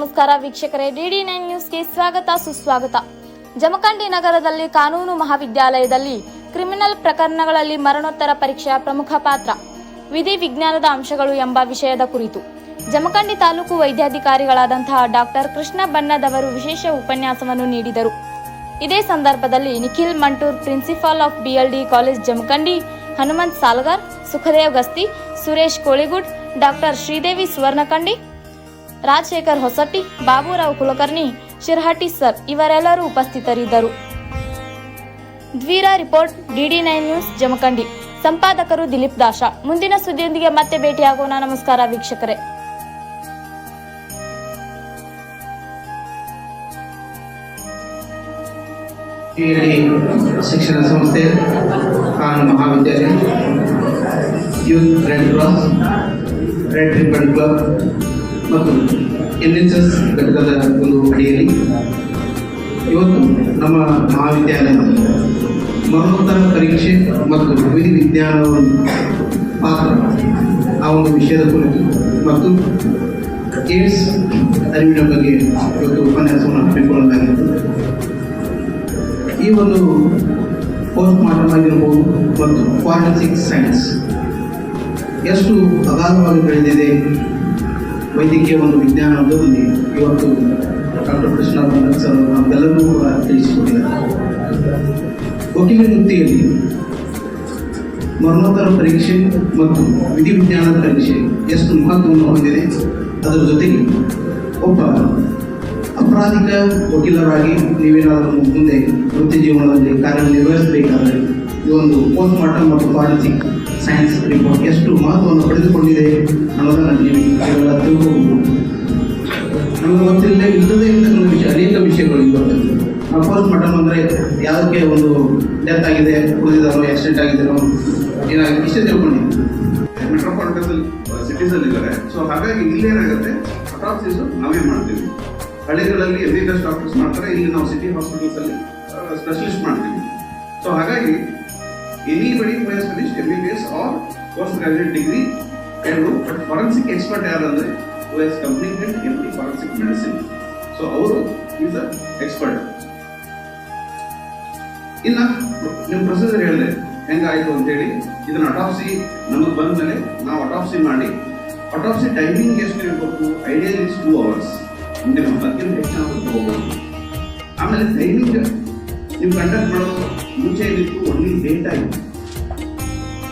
ನಮಸ್ಕಾರ ವೀಕ್ಷಕರೇ. DD nine ನ್ಯೂಸ್ಗೆ ಸ್ವಾಗತ, ಸುಸ್ವಾಗತ. ಜಮಖಂಡಿ ನಗರದಲ್ಲಿ ಕಾನೂನು ಮಹಾವಿದ್ಯಾಲಯದಲ್ಲಿ ಕ್ರಿಮಿನಲ್ ಪ್ರಕರಣಗಳಲ್ಲಿ ಮರಣೋತ್ತರ ಪರೀಕ್ಷೆಯ ಪ್ರಮುಖ ಪಾತ್ರ. ವಿಧಿ ವಿಜ್ಞಾನದ ಅಂಶಗಳು ಎಂಬ ವಿಷಯದ ಕುರಿತು. ಜಮಖಂಡಿ ತಾಲೂಕು ವೈದ್ಯಾಧಿಕಾರಿಗಳಾದಂತಹ ಡಾಕ್ಟರ್ ಕೃಷ್ಣ ಬಣ್ಣದವರು ವಿಶೇಷ ಉಪನ್ಯಾಸವನ್ನು ನೀಡಿದರು. ಇದೇ ಸಂದರ್ಭದಲ್ಲಿ Nikhil Mantur, principal of BLD college Jamakhandi, Hanumant Salgar, Sukhdev Gasti, Suresh Koligud doctor Sridevi Suvarnakandi Rajashekhar Hosatti Baburao Kulkarni, Shirhatti sir ಇವರೆಲ್ಲರೂ ಉಪಸ್ಥಿತರಿದ್ದರು. ದ್ವೀರ report DD nine news, Jamakhandi. ಸಂಪಾದಕರು Dilip Dash. ಮುಂದಿನ ಸುದ್ದಿಯೊಂದಿಗೆ ಮತ್ತೆ ಭೇಟಿಯಾಗೋಣ. ನಮಸ್ಕಾರ ವೀಕ್ಷಕರೇ. ಶಿಕ್ಷಣ ಸಂಸ್ಥೆ, ಕಾನೂನು ಮಹಾವಿದ್ಯಾಲಯ youth red cross red ribbon club ಮತ್ತು ಎನ್ ಎಚ್ ಎಸ್ ಘಟಕದ ಒಂದು ಅಡಿಯಲ್ಲಿ ಇವತ್ತು ನಮ್ಮ ಮಹಾವಿದ್ಯಾಲಯದಲ್ಲಿ ಮರಣೋತ್ತರ ಪರೀಕ್ಷೆ ಮತ್ತು ವಿಧಿ ವಿಜ್ಞಾನವನ್ನು ಪಾತ್ರ ಆ ಒಂದು ವಿಷಯದ ಕುರಿತು ಮತ್ತು ಏಡ್ಸ್ ಅರಿವಿನ ಬಗ್ಗೆ ಇವತ್ತು ಉಪನ್ಯಾಸವನ್ನು ಹಮ್ಮಿಕೊಳ್ಳಲಾಗಿತ್ತು. ಈ ಒಂದು ಪೋಸ್ಟ್ ಮಾರ್ಟಮ್ ಆಗಿರ್ಬೋದು ಮತ್ತು ಫಾರೆನ್ಸಿಕ್ ಸೈನ್ಸ್ ಎಷ್ಟು ಅಗಾಧವಾಗಿ ಬೆಳೆದಿದೆ ವೈದ್ಯಕೀಯ ಒಂದು ವಿಜ್ಞಾನದಲ್ಲಿ ಇವತ್ತು ಡಾಕ್ಟರ್ ಕೃಷ್ಣ ಸರ್ ನಮಗೆಲ್ಲರಿಗೂ ಕೂಡ ತಿಳಿಸಿಕೊಟ್ಟಿದ್ದಾರೆ. ವಕೀಲ ವೃತ್ತಿಯಲ್ಲಿ ಮರಣೋತ್ತರ ಪರೀಕ್ಷೆ ಮತ್ತು ವಿಧಿ ವಿಜ್ಞಾನದ ಪರೀಕ್ಷೆ ಎಷ್ಟು ಮಹತ್ವವನ್ನು ಹೊಂದಿದೆ, ಅದರ ಜೊತೆಗೆ ಒಬ್ಬ ಅಪರಾಧಿಕ ವಕೀಲರಾಗಿ ನೀವೇನಾದರೂ ಮುಂದೆ ವೃತ್ತಿ ಜೀವನದಲ್ಲಿ ಕಾರ್ಯನಿರ್ವಹಿಸಬೇಕಾದರೆ ಈ ಒಂದು ಪೋಸ್ಟ್ ಮಾರ್ಟಮ್ ಮತ್ತು ಫಾರೆನ್ಸಿಕ್ ಸೈನ್ಸ್ ರಿಪೋರ್ಟ್ ಎಷ್ಟು ಮಹತ್ವವನ್ನು ಪಡೆದುಕೊಂಡಿದೆ ಅನ್ನೋದನ್ನು ನೀವು ಕೇವಲ ತಿಳ್ಕೋಬಹುದು ನಮಗೆ ಗೊತ್ತಿಲ್ಲದೆ ಇಲ್ಲದೇ ಇರ್ತಕ್ಕಂಥ ವಿಷಯ, ಅನೇಕ ವಿಷಯಗಳು ಇವತ್ತು ಆ ಪೋಸ್ಟ್ ಮಾರ್ಟಮ್ ಅಂದರೆ ಯಾವುದಕ್ಕೆ ಒಂದು ಡೆತ್ ಆಗಿದೆ, ಉಳಿದಿದ್ದಾರೋ ಆಕ್ಸಿಡೆಂಟ್ ಆಗಿದ್ದಾರೋ, ಏನಾಗಿದೆ ವಿಷಯ ತಿಳ್ಕೊಂಡಿದ್ದೀವಿ ಮೆಟ್ರೋಪಾಲಿಟನ್ ಸಿಟೀಸಲ್ಲಿ ಇದ್ದಾರೆ ಸೊ ಹಾಗಾಗಿ ಇಲ್ಲಿ ಏನಾಗುತ್ತೆ? ಅಟಾಪ್ಸಿಸ್ ನಾವೇ ಮಾಡ್ತೀವಿ. ಹಳ್ಳಿಗಳಲ್ಲಿ ಎಲ್ಲಿ ಡಾಕ್ಟರ್ಸ್ ಮಾಡ್ತಾರೆ, ಇಲ್ಲಿ ನಾವು ಸಿಟಿ ಹಾಸ್ಪಿಟಲ್ಸಲ್ಲಿ ಸ್ಪೆಷಲಿಸ್ಟ್ ಮಾಡ್ತೀವಿ. ಸೊ ಹಾಗಾಗಿ anybody who has finished M B B S or post graduate degree can do but forensic expert ಯಾರಂದ್ರೆ who has completed M D forensic medicine so ಅವರು ಈಸ್ ಅ ಎಕ್ಸ್ಪರ್ಟ್ ಇಲ್ಲ ನಿಮ್ಮ procedure ಹೇಳಿದೆ, ಹೆಂಗಾಯ್ತು ಅಂತೇಳಿ, ಇದನ್ನ autopsy ನಮಗೆ ಬಂದ್ಮೇಲೆ ನಾವು ಅಟಾಪ್ಸಿ ಮಾಡಿ ಅಟಾಪ್ಸಿ ಟೈಮಿಂಗ್ ಎಷ್ಟು ಇರಬೇಕು ಐಡಿಯಲ್ ಇಸ್ ಟೂ ಅವರ್ಸ್ ನಿಮ್ಮ ಅದಕ್ಕಿಂತ ಹೆಚ್ಚಾಗಿ ತಗೋಬಹುದು ಆಮೇಲೆ ಟೈಮಿಂಗ್ ನೀವು ಕಂಡಕ್ಟ್ ಮಾಡೋದು ಮುಂಚೆ ಏನಿತ್ತು ಒನ್ಲಿ ಡೇಟ್ ಆಯಿತು.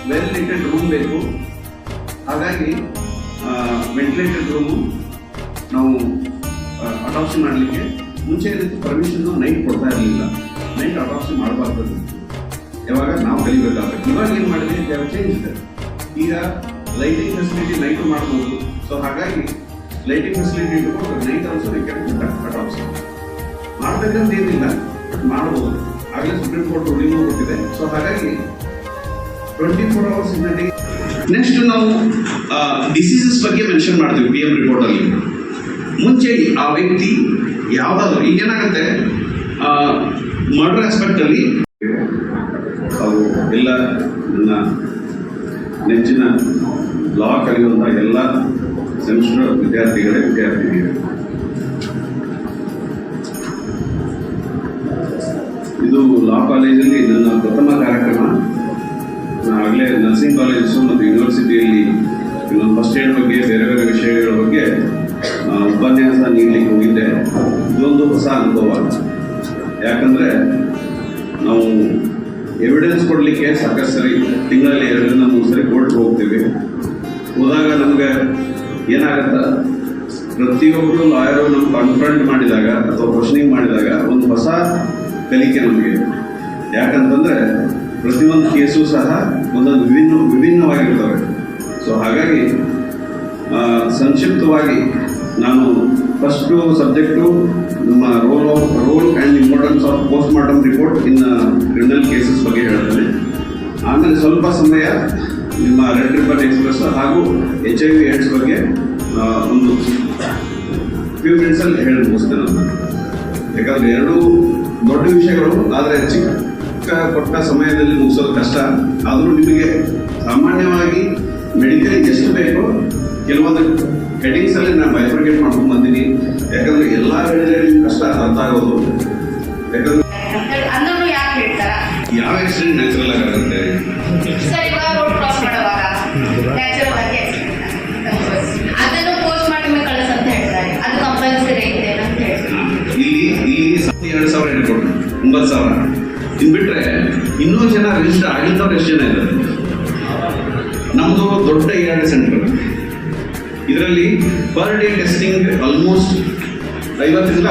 ವೆಲ್ ಲಿಟೆಡ್ ರೂಮ್ ಬೇಕು. ಹಾಗಾಗಿ ವೆಂಟಿಲೇಟೆಡ್ ರೂಮು ನಾವು ಅಡಾಪ್ಷನ್ ಮಾಡಲಿಕ್ಕೆ ಮುಂಚೆ ಏನಿತ್ತು ಪರ್ಮಿಷನ್ ನೈಟ್ ಕೊಡ್ತಾ ಇರಲಿಲ್ಲ. ನೈಟ್ ಅಡಾಪ್ಷನ್ ಮಾಡಬಾರ್ದು. ಯಾವಾಗ? ನಾವು ಕಲಿಬೇಕಾದ್ರೆ. ಇವಾಗ ಏನು ಮಾಡಿದ್ರೆ? ಚೇಂಜ್ ಇದೆ ಈಗ ಲೈಟಿಂಗ್ ಫೆಸಿಲಿಟಿ ನೈಟ್ ಮಾಡ್ಬೋದು. ಸೊ ಹಾಗಾಗಿ ಲೈಟಿಂಗ್ ಫೆಸಿಲಿಟಿ ಇಟ್ಕೊಂಡು ನೈಟ್ ಆಲ್ಸೋ ಅಡಾಪ್ಷನ್ ಮಾಡಬೇಕಂತ ಏನಿಲ್ಲ. ಮಾಡ್ಬೋದು. ಆಗಲೇ ಸುಪ್ರೀಂ ಕೋರ್ಟ್ ರೂಲಿಂಗ್ ಕೊಟ್ಟಿದೆ. ಸೊ ಹಾಗಾಗಿ twenty four hours day next ನಾವು ಡಿಸೀಸಸ್ ಬಗ್ಗೆ ಮೆನ್ಷನ್ ಮಾಡ್ತೀವಿ ಪಿ ಎಂ ರಿಪೋರ್ಟ್ ಅಲ್ಲಿ. ಮುಂಚೆ ಆ ವ್ಯಕ್ತಿ ಯಾವ್ದಾದ್ರು, ಈಗ ಏನಾಗುತ್ತೆ? ಮರ್ಡರ್ ಆಸ್ಪೆಕ್ಟ್ ಅಲ್ಲಿ ಅವು ಎಲ್ಲ ನನ್ನ ನೆಚ್ಚಿನ ಲಾ ಕಲಿಯುವಂಥ ಎಲ್ಲ ಸೆಮಿಸ್ಟರ್ ವಿದ್ಯಾರ್ಥಿಗಳೇ, ವಿದ್ಯಾರ್ಥಿನಿಯರು. ಇದು ಲಾ ಕಾಲೇಜಲ್ಲಿ ನನ್ನ ಪ್ರಥಮ ಕಾರ್ಯಕ್ರಮ. ನಾನು ಆಗಲೇ ನರ್ಸಿಂಗ್ ಕಾಲೇಜಸ್ ಮತ್ತು ಯೂನಿವರ್ಸಿಟಿಯಲ್ಲಿ ಇನ್ನೊಂದು ಫಸ್ಟ್ ಏಡ್ ಬಗ್ಗೆ ಬೇರೆ ಬೇರೆ ವಿಷಯಗಳ ಬಗ್ಗೆ ಉಪನ್ಯಾಸ ನೀಡಲಿಕ್ಕೆ ಹೋಗಿದ್ದೆ. ಇದೊಂದು ಹೊಸ ಅನುಭವ. ಯಾಕಂದರೆ ನಾವು ಎವಿಡೆನ್ಸ್ ಕೊಡಲಿಕ್ಕೆ ಸಾಕಷ್ಟು ಸರಿ ತಿಂಗಳಲ್ಲಿ ಎರಡರಿಂದ ಮೂರು ಸರಿ ಕೋರ್ಟ್ಗೆ ಹೋಗ್ತೀವಿ. ಹೋದಾಗ ನಮಗೆ ಏನಾಗತ್ತ? ಪ್ರತಿಯೊಬ್ಬರು ಲಾಯರು ನಮ್ಮ ಕನ್ಫ್ರಂಟ್ ಮಾಡಿದಾಗ ಅಥವಾ ಕ್ವಶನಿಂಗ್ ಮಾಡಿದಾಗ, ಒಂದು ಹೊಸ ಕಲಿಕೆ ನಮಗೆ. ಯಾಕಂತಂದರೆ ಪ್ರತಿಯೊಂದು ಕೇಸು ಸಹ ಒಂದೊಂದು ವಿಭಿನ್ನ, ವಿಭಿನ್ನವಾಗಿರ್ತವೆ. ಸೊ ಹಾಗಾಗಿ ಸಂಕ್ಷಿಪ್ತವಾಗಿ ನಾನು ಫಸ್ಟು ಸಬ್ಜೆಕ್ಟು ನಮ್ಮ role of role and importance of post mortem report in criminal cases ಬಗ್ಗೆ ಹೇಳ್ತೇನೆ ಆಮೇಲೆ ಸ್ವಲ್ಪ ಸಮಯ ನಿಮ್ಮ ರೆಡ್ ರಿಬನ್ ಎಕ್ಸ್ಪ್ರೆಸ್ ಹಾಗೂ ಎಚ್ ಐ ವಿ ಏಡ್ಸ್ ಬಗ್ಗೆ ಒಂದು ಫ್ಯೂ ಮಿನಿಟ್ಸಲ್ಲಿ ಹೇಳಿ ಮುಗಿಸ್ತೇನೆ ನಾನು. ಯಾಕಂದರೆ ಎರಡೂ ದೊಡ್ಡ ವಿಷಯಗಳು ಆದರೆ ಚಿಕ್ಕ ಕೊಟ್ಟ ಸಮಯದಲ್ಲಿ ಮುಗಿಸೋದು ಕಷ್ಟ. ಆದರೂ ನಿಮಗೆ ಸಾಮಾನ್ಯವಾಗಿ ಮೆಡಿಕಲ್ ಎಷ್ಟು ಬೇಕೋ ಕೆಲವೊಂದು ಹೆಡಿಂಗ್ಸ್ ಅಲ್ಲಿ ನಾನು ಬೈಫರ್ಗೇಟ್ ಮಾಡ್ಕೊಂಡು ಬಂದೀನಿ. ಯಾಕಂದ್ರೆ ಎಲ್ಲ ಹೇಳಿದ್ರೆ ನಿಮ್ಗೆ ಕಷ್ಟ ಅರ್ಥ ಆಗೋದು. ಯಾಕಂದ್ರೆ ಅಂದ್ರೂ ಯಾಕೆ ಹೇಳ್ತಾರ? ಯಾವ ಆಕ್ಸಿಡೆಂಟ್ ನ್ಯಾಚುರಲ್ ಆಗಿ. ಆಗುತ್ತೆ ಸಾವಿರ ಹೇಳ್ಕೊಡ್ರಿ ಒಂಬತ್ತು ಸಾವಿರ. ಇನ್ನು ಬಿಟ್ಟರೆ ಇನ್ನೂ ಜನ ರಿಜಿಸ್ಟರ್ ಆಗಿದ್ದವ್ರು ಎಷ್ಟು ಜನ ಇದ್ದಾರೆ? ನಮ್ಮದು ದೊಡ್ಡ ಎರಡು ಸೆಂಟರ್ ಇದರಲ್ಲಿ ಪರ್ ಡೇ ಟೆಸ್ಟಿಂಗ್ ಆಲ್ಮೋಸ್ಟ್ ಐವತ್ತರಿಂದ